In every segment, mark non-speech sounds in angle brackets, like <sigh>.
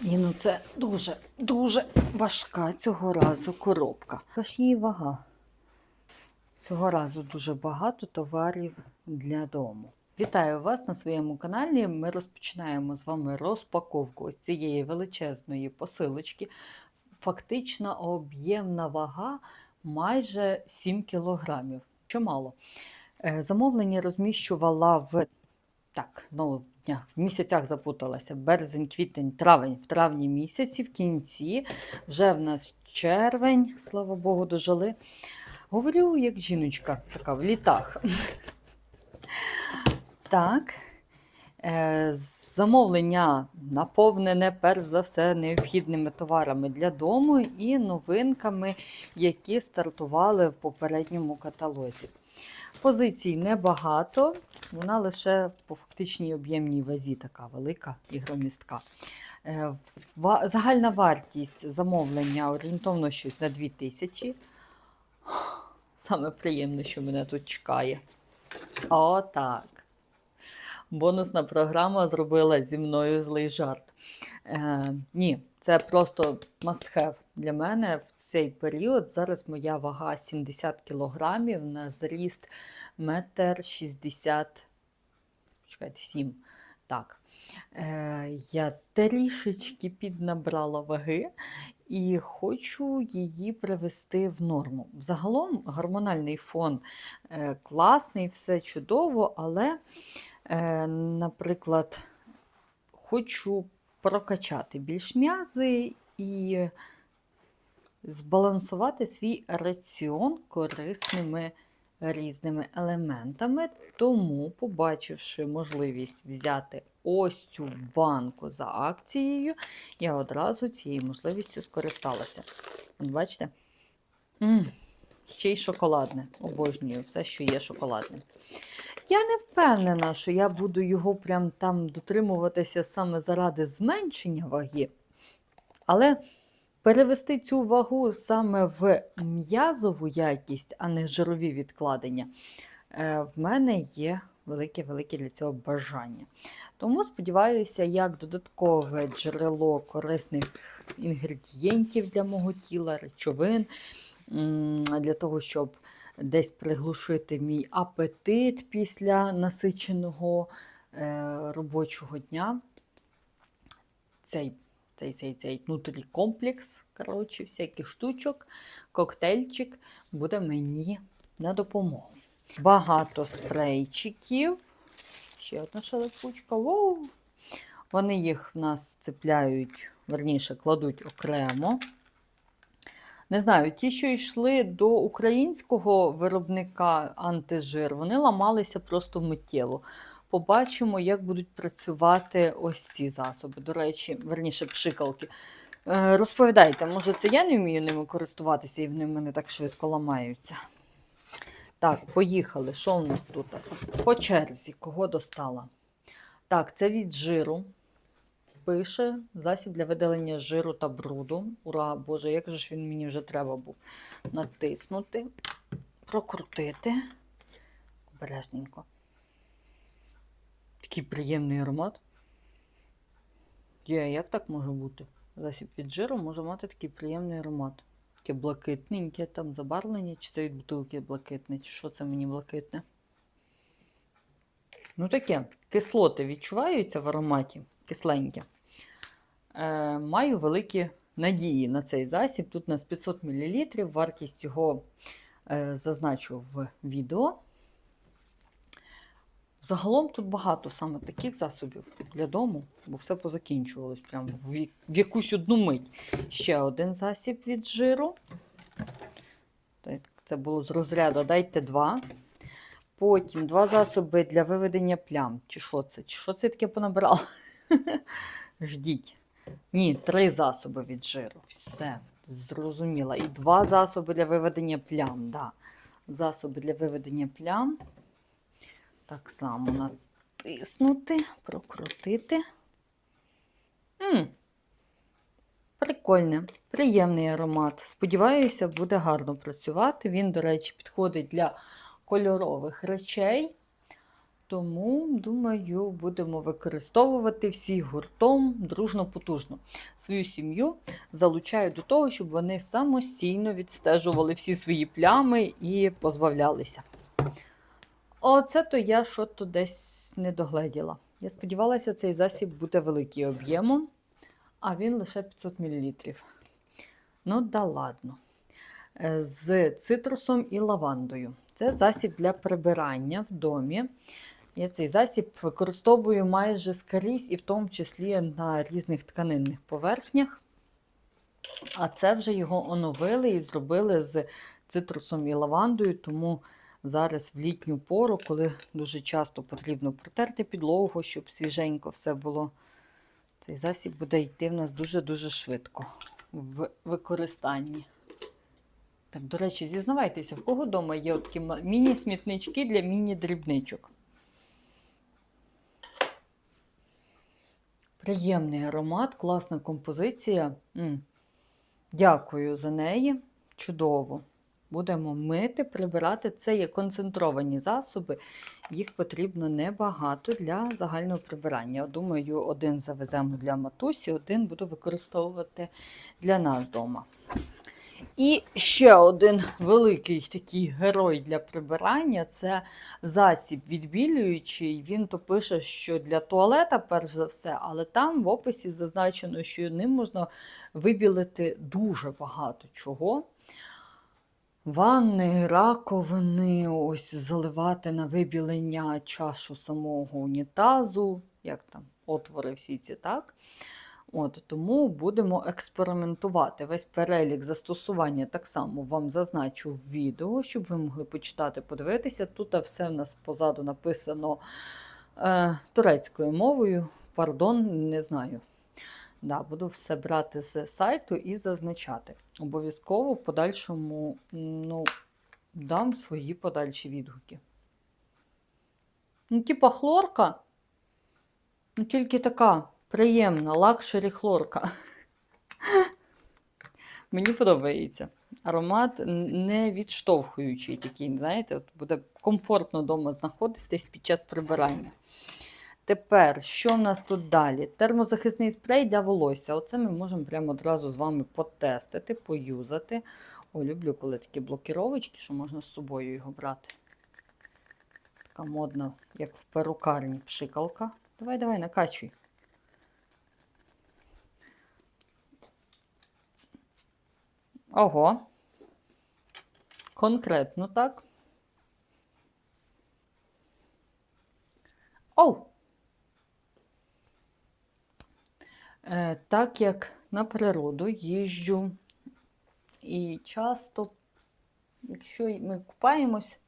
І ну це дуже, дуже важка цього разу коробка. Аж її вага. Цього разу дуже багато товарів для дому. Вітаю вас на своєму каналі. Ми розпочинаємо з вами розпаковку ось цієї величезної посилочки. Фактична об'ємна вага майже 7 кілограмів. Чимало. Е, Замовлення розміщувала в так, знову в в місяцях запуталася. Березень, квітень, травень, в травні місяці, в кінці, вже в нас червень, слава Богу, дожили. Говорю, як жіночка, така в літах. <laughs> Так. Е, Замовлення наповнене перш за все необхідними товарами для дому і новинками, які стартували в попередньому каталозі. Позицій небагато, вона лише по фактичній об'ємній вазі така велика і громістка. Е, Загальна вартість замовлення орієнтовно щось на 2000. Саме приємне, що мене тут чекає. Отак. Бонусна програма зробила зі мною злий жарт. Е, ні, це просто must have для мене цей період. Зараз моя вага 70 кілограмів на зріст метр 60, чекайте, 7. Так. Е, я трішечки піднабрала ваги і хочу її привести в норму. Загалом гормональний фон е, класний, все чудово, але, е, наприклад, хочу прокачати більш м'язи і збалансувати свій раціон корисними різними елементами. Тому, побачивши можливість взяти ось цю банку за акцією, я одразу цією можливістю скористалася. Бачите? м ще й шоколадне. Обожнюю все, що є шоколадним. Я не впевнена, що я буду його прям там дотримуватися саме заради зменшення ваги, але перевести цю вагу саме в м'язову якість, а не жирові відкладення, е, в мене є велике-велике для цього бажання. Тому сподіваюся, як додаткове джерело корисних інгредієнтів для мого тіла, речовин, для того, щоб десь приглушити мій апетит після насиченого е, робочого дня. Цей, цей, цей, цей нутрі-комплекс, коротше, всяких штучок, коктейльчик буде мені на допомогу. Багато спрейчиків. Ще одна шелепучка. Воу! Вони їх в нас цепляють, верніше, кладуть окремо. Не знаю, ті, що йшли до українського виробника антижир, вони ламалися просто миттєво. Побачимо, як будуть працювати ось ці засоби. До речі, верніше пшикалки. Е, розповідайте, може, це я не вмію ними користуватися і вони в мене так швидко ламаються. Так, поїхали. Що у нас тут? По черзі, кого достала? Так, це від жиру. Пише засіб для видалення жиру та бруду. Ура, Боже, як же ж він мені вже треба був натиснути, прокрутити. Обережненько. Такий приємний аромат. Є, як так може бути? Засіб від жиру може мати такий приємний аромат. Таке блакитненьке там забарвлення, чи це від бутилки блакитне, чи що це мені блакитне? Ну таке, кислоти відчуваються в ароматі, кисленьке. Е, маю великі надії на цей засіб. Тут у нас 500 мл, вартість його е, зазначу в відео. Загалом тут багато саме таких засобів для дому, бо все позакінчувалось прямо в, якусь одну мить. Ще один засіб від жиру. Це було з розряду дайте два. Потім два засоби для виведення плям. Чи що це? Чи що це таке понабирала? <laughs> Ждіть. Ні, три засоби від жиру. Все, зрозуміла. І два засоби для виведення плям. Да. Засоби для виведення плям. Так само натиснути, прокрутити. м Прикольне, приємний аромат. Сподіваюся, буде гарно працювати. Він, до речі, підходить для кольорових речей. Тому, думаю, будемо використовувати всі гуртом дружно потужно. Свою сім'ю залучаю до того, щоб вони самостійно відстежували всі свої плями і позбавлялися. Оце то я що то десь не догледіла. Я сподівалася, цей засіб буде великий об'ємом, а він лише 500 мл. Ну, да ладно. Е, З цитрусом і лавандою. Це засіб для прибирання в домі. Я цей засіб використовую майже скрізь і в тому числі на різних тканинних поверхнях. А це вже його оновили і зробили з цитрусом і лавандою, тому зараз в літню пору, коли дуже часто потрібно протерти підлогу, щоб свіженько все було, цей засіб буде йти в нас дуже-дуже швидко в використанні. Так, до речі, зізнавайтеся, в кого вдома є такі міні-смітнички для міні-дрібничок. Приємний аромат, класна композиція. М. Дякую за неї. Чудово. Будемо мити, прибирати. Це є концентровані засоби. Їх потрібно небагато для загального прибирання. Думаю, один завеземо для матусі, один буду використовувати для нас вдома. І ще один великий такий герой для прибирання це засіб відбілюючий. Він то пише, що для туалета, перш за все, але там в описі зазначено, що ним можна вибілити дуже багато чого. Ванни, раковини, ось заливати на вибілення чашу самого унітазу, як там отвори всі ці, так? От, тому будемо експериментувати. Весь перелік застосування так само вам зазначу в відео, щоб ви могли почитати, подивитися. Тут все в нас позаду написано е, турецькою мовою. Пардон, не знаю. Да, буду все брати з сайту і зазначати. Обов'язково в подальшому ну, дам свої подальші відгуки. Ну, типа хлорка, ну тільки така приємна, лакшері хлорка. <laughs> Мені подобається. Аромат не відштовхуючий такий, знаєте, от буде комфортно вдома знаходитись під час прибирання. Тепер, що в нас тут далі? Термозахисний спрей для волосся. Оце ми можемо прямо одразу з вами потестити, поюзати. О, люблю, коли такі блокіровочки, що можна з собою його брати. Така модна, як в перукарні пшикалка. Давай, давай, накачуй. Ого. Конкретно так. Оу! Е, так як на природу їжджу і часто, якщо ми купаємось,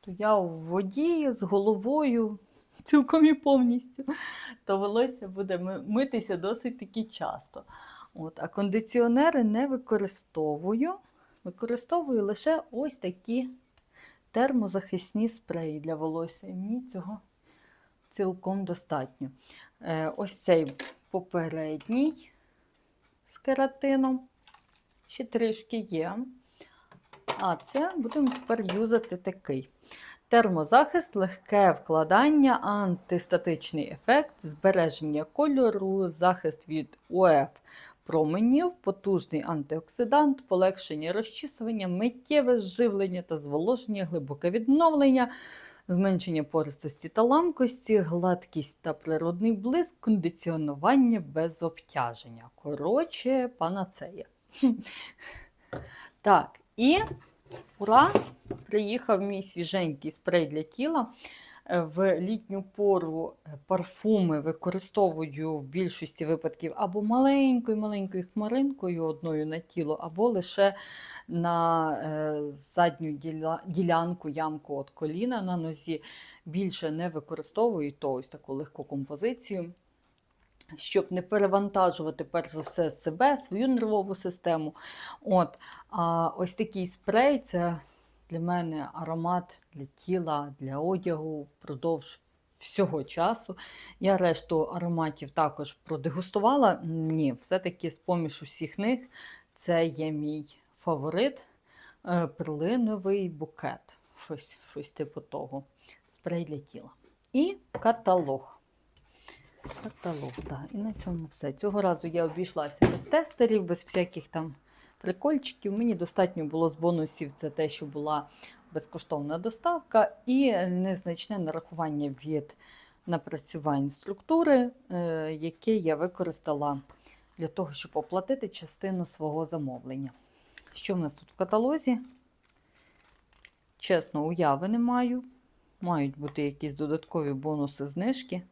то я в воді з головою цілком і повністю, то волосся буде митися досить таки часто. От, а кондиціонери не використовую. Використовую лише ось такі термозахисні спреї для волосся. Мені цього цілком достатньо. Е, ось цей попередній з кератином. Ще трішки є. А це будемо тепер юзати такий. Термозахист, легке вкладання, антистатичний ефект, збереження кольору, захист від УФ променів, потужний антиоксидант, полегшення розчісування, миттєве зживлення та зволоження, глибоке відновлення, зменшення пористості та ламкості, гладкість та природний блиск, кондиціонування без обтяження. Коротше, панацея. Так, і ура! Приїхав мій свіженький спрей для тіла. Е, В літню пору е, парфуми використовую в більшості випадків або маленькою-маленькою хмаринкою одною на тіло, або лише на е, задню ділянку, ямку від коліна на нозі. Більше не використовую то ось таку легку композицію. Щоб не перевантажувати перш за все себе, свою нервову систему. От, а ось такий спрей це для мене аромат для тіла, для одягу впродовж всього часу. Я решту ароматів також продегустувала. Ні, все-таки з-поміж усіх них це є мій фаворит е, перлиновий букет. Щось, щось типу того. Спрей для тіла. і каталог. Каталог, так. І на цьому все. Цього разу я обійшлася без тестерів, без всяких там прикольчиків. Мені достатньо було з бонусів це те, що була безкоштовна доставка і незначне нарахування від напрацювань структури, е, яке я використала для того, щоб оплатити частину свого замовлення. Що в нас тут в каталозі? Чесно, уяви не маю. Мають бути якісь додаткові бонуси знижки.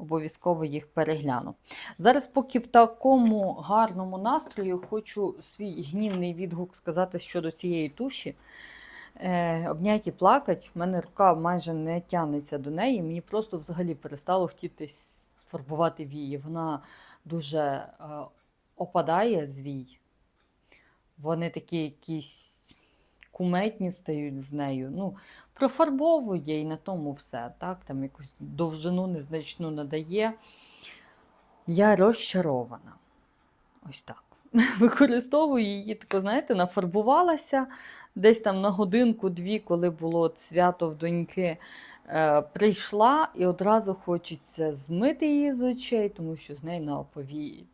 Обов'язково їх перегляну. Зараз, поки в такому гарному настрої, хочу свій гнівний відгук сказати щодо цієї туші. Е, і плакать, в мене рука майже не тягнеться до неї. Мені просто взагалі перестало хотітись фарбувати вії. Вона дуже е, опадає з вій. Вони такі якісь куметні стають з нею. Ну, профарбовує і на тому все. Так? Там якусь довжину незначну надає. Я розчарована. Ось так. <laughs> Використовую її, тако, знаєте, нафарбувалася десь там на годинку-дві, коли було свято в доньки. Е, прийшла і одразу хочеться змити її з очей, тому що з нею на пові...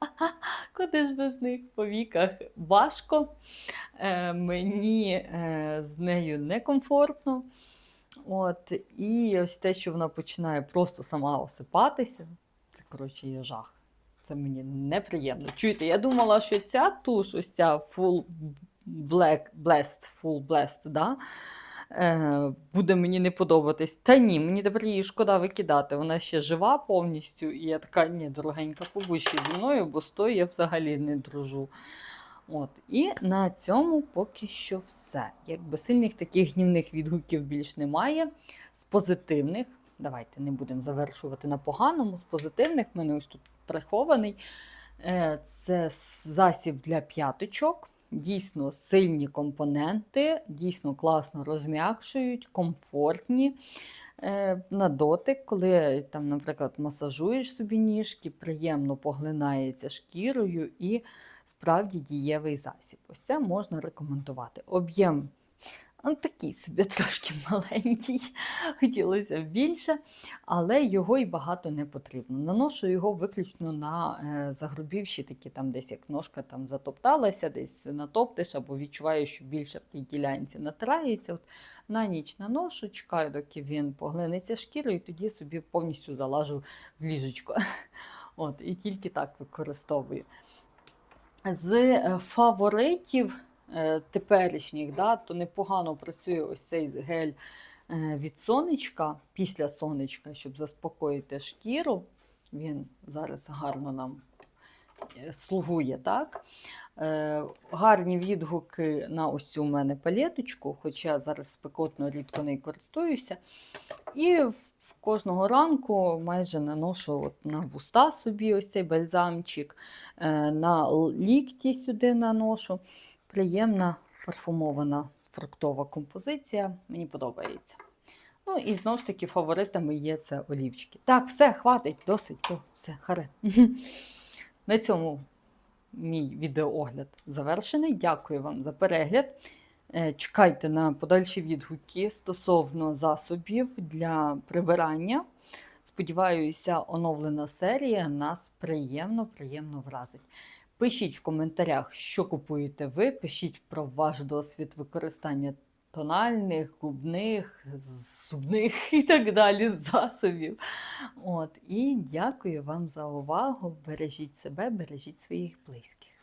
<laughs> Куди ж без них по віках важко. Е, мені е, з нею некомфортно. От, і ось те, що вона починає просто сама осипатися, це, коротше, є жах. Це мені неприємно. Чуєте, я думала, що ця туш, ось ця Full Black Blast, Full Blast, да? Е, буде мені не подобатись. Та ні, мені тепер її шкода викидати. Вона ще жива повністю, і я така, ні, дорогенька, побудь зі мною, бо з тою я взагалі не дружу. От. І на цьому поки що все. Якби сильних таких гнівних відгуків більш немає. З позитивних, давайте не будемо завершувати на поганому. З позитивних в мене ось тут прихований. Е, Це засіб для п'яточок. Дійсно сильні компоненти, дійсно класно розм'якшують, комфортні. Е, На дотик, коли там, наприклад, масажуєш собі ніжки, приємно поглинається шкірою і справді дієвий засіб. Ось це можна рекомендувати. Об'єм ну, такий собі <laughs> трошки маленький, хотілося більше, але його і багато не потрібно. Наношу його виключно на е, загрубівші такі, там десь як ножка там затопталася, десь натоптиш, або відчуваю, що більше в тій ділянці натирається. От на ніч наношу, чекаю, доки він поглинеться шкірою, і тоді собі повністю залажу в ліжечко. От, І тільки так використовую. З е, фаворитів теперішніх, да, то непогано працює ось цей гель е, від сонечка, після сонечка, щоб заспокоїти шкіру. Він зараз гарно нам е, слугує. так? Е, гарні відгуки на ось цю у мене палеточку, хоча зараз спекотно рідко нею користуюся. І кожного ранку майже наношу от на вуста собі ось цей бальзамчик, е, на лікті сюди наношу. Приємна парфумована фруктова композиція. Мені подобається. Ну і знову ж таки фаворитами є це олівчики. Так, все, хватить, досить, о, все, харе. <laughs> На цьому мій відеоогляд завершений. Дякую вам за перегляд. Е, Чекайте на подальші відгуки стосовно засобів для прибирання. Сподіваюся, оновлена серія нас приємно, приємно вразить. Пишіть в коментарях, що купуєте ви, пишіть про ваш досвід використання тональних, губних, зубних <laughs> і так далі засобів. От, і дякую вам за увагу. Бережіть себе, бережіть своїх близьких.